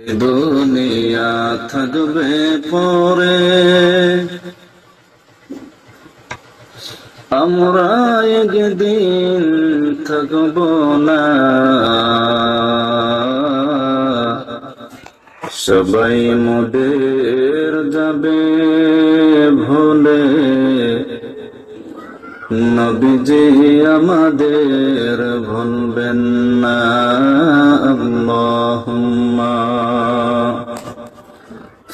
দুনিয়া থাকবে পরে। আমরা একদিন থাকব না। সবাই মোদের যাবে ভোলে। নবীজি আমাদের ভুলবেন না। আল্লাহুম্মা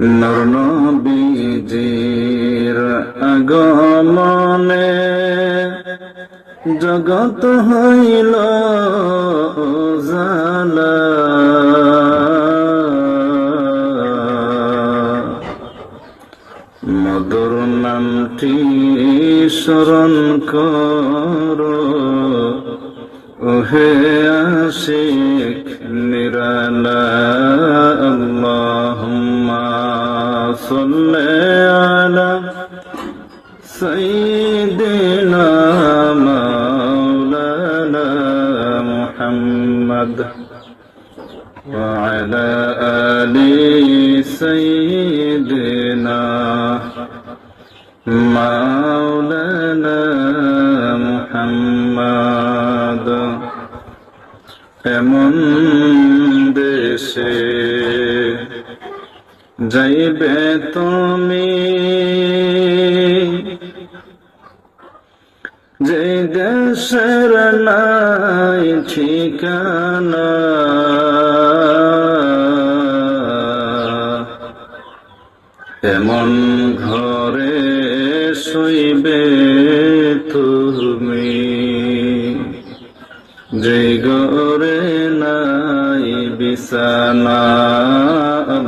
নবীজির আগমনে জগত হইল জালা। মধুর নামটি স্মরণ কর। ওহে আশিক নিরালা। সাল্লি আলা সাইয়্যিদিনা মাওলানা মুহাম্মদ وعلى آل سيدنا مولانا محمد এমন দেশে যাইবে তুমি। যে দেশের নাই ঠিকানা এমন ঘরে শুইবে তুমি। যে ঘরে নাই বিছানা